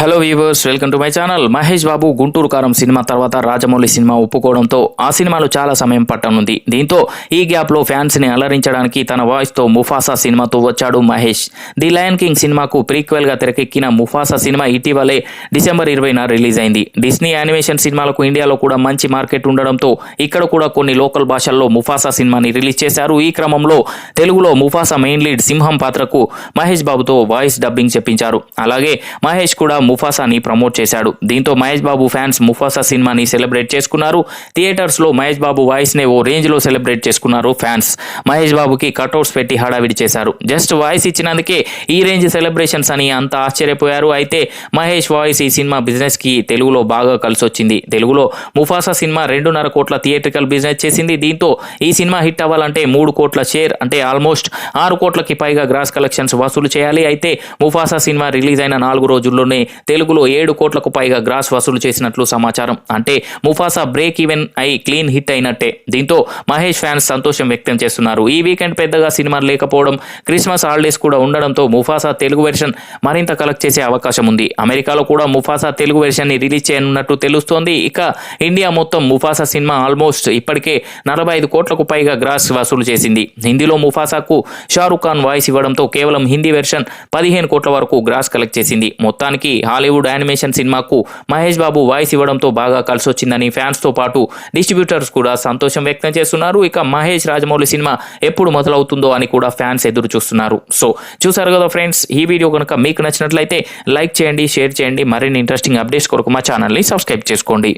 Hello viewers welcome to my channel Mahesh Babu Guntur Kaaram cinema తర్వాత Rajamouli cinema ఒప్పుకోవడంతో ఆ సినిమాలో చాలా సమయం పట్టనుంది. దీంతో ఈ గ్యాప్లో ఫ్యాన్స్ని అలరించడానికి తన వాయిస్తో ముఫాసా సినిమాతో వచ్చాడు మహేష్. ది లయన్ కింగ్ సినిమాకు ప్రీక్వెల్గా తెరకెక్కిన ముఫాసా సినిమా ఇటీవలే డిసెంబర్ ఇరవైన రిలీజ్ అయింది. డిస్నీ యానిమేషన్ సినిమాలకు ఇండియాలో కూడా మంచి మార్కెట్ ఉండడంతో ఇక్కడ కూడా కొన్ని లోకల్ భాషల్లో ముఫాసా సినిమాని రిలీజ్ చేశారు. ఈ క్రమంలో తెలుగులో ముఫాసా మెయిన్ లీడ్ సింహం పాత్రకు మహేష్ బాబుతో వాయిస్ డబ్బింగ్ చెప్పించారు. అలాగే మహేష్ కూడా ముఫాసాని ప్రమోట్ చేశాడు. దీంతో మహేష్ బాబు ఫ్యాన్స్ ముఫాసా సినిమాని సెలబ్రేట్ చేసుకున్నారు. థియేటర్స్లో మహేష్ బాబు వాయిస్ నే ఓ రేంజ్లో సెలబ్రేట్ చేసుకున్నారు ఫ్యాన్స్. మహేష్ బాబుకి కట్అవుట్స్ పెట్టి హడావిడి చేశారు. జస్ట్ వాయిస్ ఇచ్చినందుకే ఈ రేంజ్ సెలబ్రేషన్స్ అని అంత ఆశ్చర్యపోయారు. అయితే మహేష్ వాయిస్ ఈ సినిమా బిజినెస్కి తెలుగులో బాగా కలిసి వచ్చింది తెలుగులో ముఫాసా సినిమా రెండున్నర కోట్ల థియేట్రికల్ బిజినెస్ చేసింది. దీంతో ఈ సినిమా హిట్ అవ్వాలంటే మూడు కోట్ల షేర్ అంటే ఆల్మోస్ట్ ఆరు కోట్లకి పైగా గ్రాస్ కలెక్షన్స్ వసూలు చేయాలి. అయితే ముఫాసా సినిమా రిలీజ్ అయిన నాలుగు రోజుల్లోనే తెలుగులో ఏడు కోట్లకు పైగా గ్రాస్ వసూలు చేసినట్లు సమాచారం. అంటే ముఫాసా బ్రేక్ ఈవెన్ అయి క్లీన్ హిట్ అయినట్టే. దీంతో మహేష్ ఫ్యాన్స్ సంతోషం వ్యక్తం చేస్తున్నారు. ఈ వీకెండ్ పెద్దగా సినిమాలు లేకపోవడం క్రిస్మస్ హాలిడేస్ కూడా ఉండడంతో ముఫాసా తెలుగు వెర్షన్ మరింత కలెక్ట్ చేసే అవకాశం ఉంది. అమెరికాలో కూడా ముఫాసా తెలుగు వెర్షన్ని రిలీజ్ చేయనున్నట్టు తెలుస్తోంది. ఇక ఇండియా మొత్తం ముఫాసా సినిమా ఆల్మోస్ట్ ఇప్పటికే నలభై ఐదు కోట్లకు పైగా గ్రాస్ వసూలు చేసింది. హిందీలో ముఫాసాకు షారుఖ్ ఖాన్ వాయిస్ ఇవ్వడంతో కేవలం హిందీ వెర్షన్ పదిహేను కోట్ల వరకు గ్రాస్ కలెక్ట్ చేసింది. మొత్తానికి హాలీవుడ్ యానిమేషన్ సినిమాకు మహేష్ బాబు వాయిస్ ఇవ్వడంతో బాగా కలిసి వచ్చిందని పాటు డిస్ట్రిబ్యూటర్స్ కూడా సంతోషం వ్యక్తం చేస్తున్నారు. ఇక మహేష్ రాజమౌళి సినిమా ఎప్పుడు మొదలవుతుందో అని కూడా ఫ్యాన్స్ ఎదురు చూస్తున్నారు. సో చూసారు కదా ఫ్రెండ్స్ ఈ వీడియో కనుక మీకు నచ్చినట్లయితే లైక్ చేయండి షేర్ చేయండి. మరిన్ని ఇంట్రెస్టింగ్ అప్డేట్స్ కొరకు మా ఛానల్ని సబ్స్క్రైబ్ చేసుకోండి.